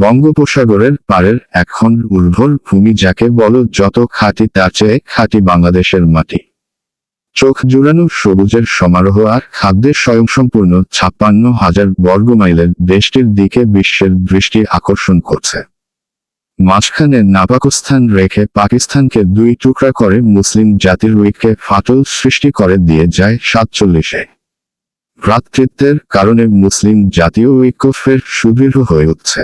বঙ্গোপসাগরের পারের এখন উর্বর ভূমি যাকে বলো যত খাঁটি তার চেয়ে খাঁটি বাংলাদেশের মাটি। চোখ জুড়ানো সবুজের সমারোহ আর খাদ্যের স্বয়ংসম্পূর্ণ ছাপ্পান্ন হাজার বর্গমাইলের দেশটির দিকে বিশ্বের দৃষ্টি আকর্ষণ করছে। মাঝখানে নাপাকস্থান রেখে পাকিস্তানকে দুই টুকরা করে মুসলিম জাতির উইককে ফাটল সৃষ্টি করে দিয়ে যায় সাতচল্লিশে। ভ্রাতৃত্বের কারণে মুসলিম জাতীয় ঐক্য ফের সুদৃঢ় হয়ে উঠছে।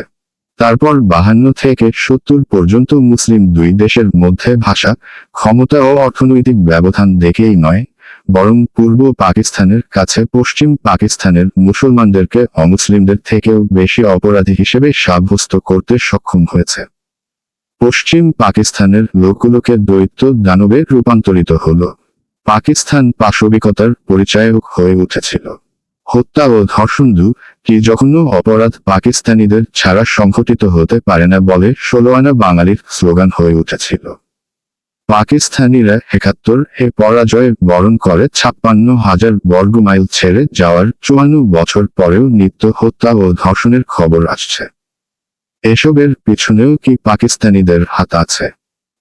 তারপর বাহান্ন থেকে সত্তর পর্যন্ত মুসলিম দুই দেশের মধ্যে ভাষা, ক্ষমতা ও অর্থনৈতিক ব্যবধান দেখেই নয়, বরং পূর্ব পাকিস্তানের কাছে পশ্চিম পাকিস্তানের মুসলমানদেরকে অমুসলিমদের থেকেও বেশি অপরাধী হিসেবে সাব্যস্ত করতে সক্ষম হয়েছে। পশ্চিম পাকিস্তানের লোকগুলোকে দৈত্য দানবে রূপান্তরিত হল। পাকিস্তান পাশবিকতার পরিচায়ক হয়ে উঠেছিল। হত্যা ও ধর্ষণ দু কি জঘন্য অপরাধ পাকিস্তানিদের ছাড়া সংঘটিত হতে পারে না বলে ষোলো আনা বাঙালির স্লোগান হয়ে উঠেছিল। পাকিস্তানিরা একাত্তর এ পরাজয় বরণ করে ছাপ্পান্ন হাজার বর্গমাইল ছেড়ে যাওয়ার চুয়ান্ন বছর পরেও নিত্য হত্যা ও ধর্ষণের খবর আসছে। এসবের পিছনেও কি পাকিস্তানিদের হাত আছে?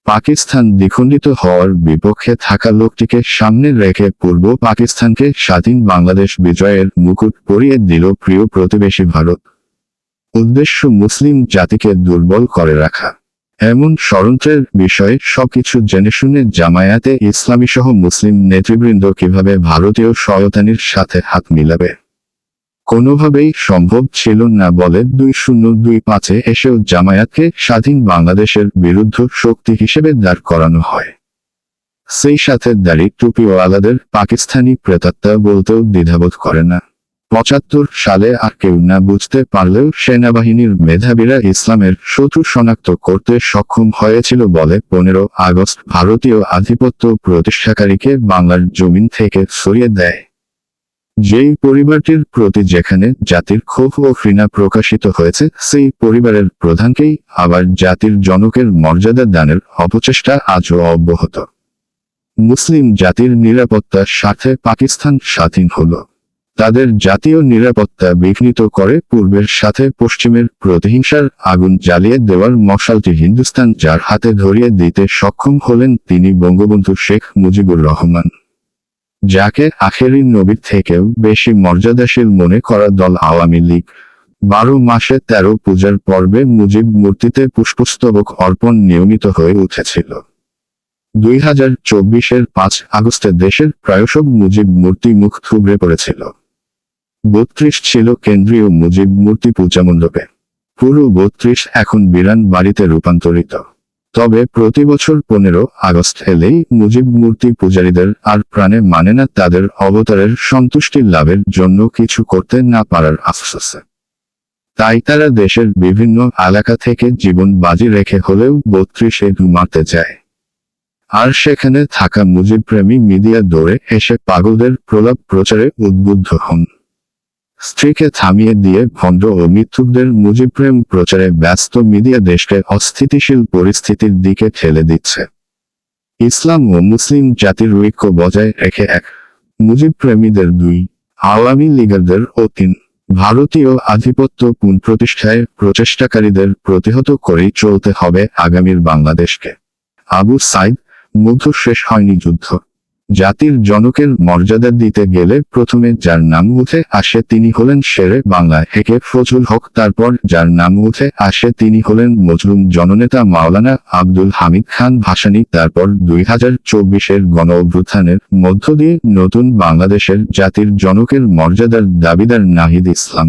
পাকিস্তান দ্বিখণ্ডিত হওয়ার বিপক্ষে থাকা লোকটিকে সামনে রেখে পূর্ব পাকিস্তানকে স্বাধীন বাংলাদেশ বিজয়ের মুকুট পরিয়ে দিল প্রিয় প্রতিবেশী ভারত। উদ্দেশ্য মুসলিম জাতিকে দুর্বল করে রাখা। এমন ষড়যন্ত্রের বিষয়ে সবকিছু জেনে শুনে জামায়াতে ইসলামী সহ মুসলিম নেতৃবৃন্দ কীভাবে ভারতীয় সয়তানির সাথে হাত মিলাবে? কোনোভাবেই সম্ভব ছিল না বলে দুই শূন্য দুই পাঁচে এসেও জামায়াতকে স্বাধীন বাংলাদেশের বিরুদ্ধ শক্তি হিসেবে দাঁড় করানো হয়। সেই সাথে দাড়ি টুপিওয়ালাদের পাকিস্তানি প্রেতাত্মা বলতেও দ্বিধাবোধ করে না। পঁচাত্তর সালে আর কেউ না বুঝতে পারলেও সেনাবাহিনীর মেধাবীরা ইসলামের শত্রু শনাক্ত করতে সক্ষম হয়েছিল বলে পনেরো আগস্ট ভারতীয় আধিপত্য প্রতিষ্ঠাকারীকে বাংলার জমিন থেকে সরিয়ে দেয়। যেই পরিবারটির প্রতি যেখানে জাতির ক্ষোভ ও ঘৃণা প্রকাশিত হয়েছে, সেই পরিবারের প্রধানকেই আবার জাতির জনকের মর্যাদা দানের অপচেষ্টা আজও অব্যাহত। মুসলিম জাতির নিরাপত্তার সাথে পাকিস্তান স্বাধীন হল। তাদের জাতীয় নিরাপত্তা বিঘ্নিত করে পূর্বের সাথে পশ্চিমের প্রতিহিংসার আগুন জ্বালিয়ে দেওয়ার মশালটি হিন্দুস্তান যার হাতে ধরিয়ে দিতে সক্ষম হলেন তিনি বঙ্গবন্ধু শেখ মুজিবুর রহমান। যাকে আখেরি নবীর থেকেও বেশি মর্যাদাশীল মনে করা দল আওয়ামী লীগ। বারো মাসে তেরো পূজার পর্বে মুজিব মূর্তিতে পুষ্পস্তবক অর্পণ নিয়মিত হয়ে উঠেছিল। দুই হাজার চব্বিশের পাঁচ আগস্টে দেশের প্রায় সব মুজিব মূর্তি মুখ থুবড়ে পড়েছিল। বত্রিশ ছিল কেন্দ্রীয় মুজিব মূর্তি পূজা মণ্ডপে। পুরো বত্রিশ এখন বিরান বাড়িতে রূপান্তরিত। তবে প্রতি বছর পনেরো আগস্ট এলেই মুজিব মূর্তি পূজারীদের আর প্রাণে মানে না তাদের অবতারের সন্তুষ্টি লাভের জন্য কিছু করতে না পারার আফসোসে। তাই তারা দেশের বিভিন্ন এলাকা থেকে জীবন বাজি রেখে হলেও বত্রিশে মারতে যায়। আর সেখানে থাকা মুজিবপ্রেমী মিডিয়া দৌড়ে এসে পাগলদের প্রলাপ প্রচারে উদ্বুদ্ধ হন। স্ত্রীকে থামিয়ে দিয়ে ভণ্ড ও মিথ্যুকদের মুজিবপ্রেম প্রচারে ব্যস্ত মিডিয়া দেশকে অস্থিতিশীল পরিস্থিতির দিকে ঠেলে দিচ্ছে। ইসলাম ও মুসলিম জাতির ঐক্য বজায় রেখে এক মুজিবপ্রেমীদের দুই আওয়ামী লীগারদের ও তিন ভারতীয় আধিপত্য পুনঃপ্রতিষ্ঠায় প্রচেষ্টাকারীদের প্রতিহত করেই চলতে হবে আগামীর বাংলাদেশকে। আবু সাইদ মুগ্ধ শেষ হয়নি যুদ্ধ। জাতির জনকের মর্যাদা দিতে গেলে প্রথমে যার নাম উঠে আসে তিনি হলেন শেরে বাংলা হেকে ফজল হক, তারপর যার নাম উঠে আসে তিনি হলেন মজলুম জননেতা মাওলানা আব্দুল হামিদ খান ভাসানি, তারপর দুই হাজার চব্বিশের গণ অভ্যুত্থানের মধ্য দিয়ে নতুন বাংলাদেশের জাতির জনকের মর্যাদার দাবিদার নাহিদ ইসলাম।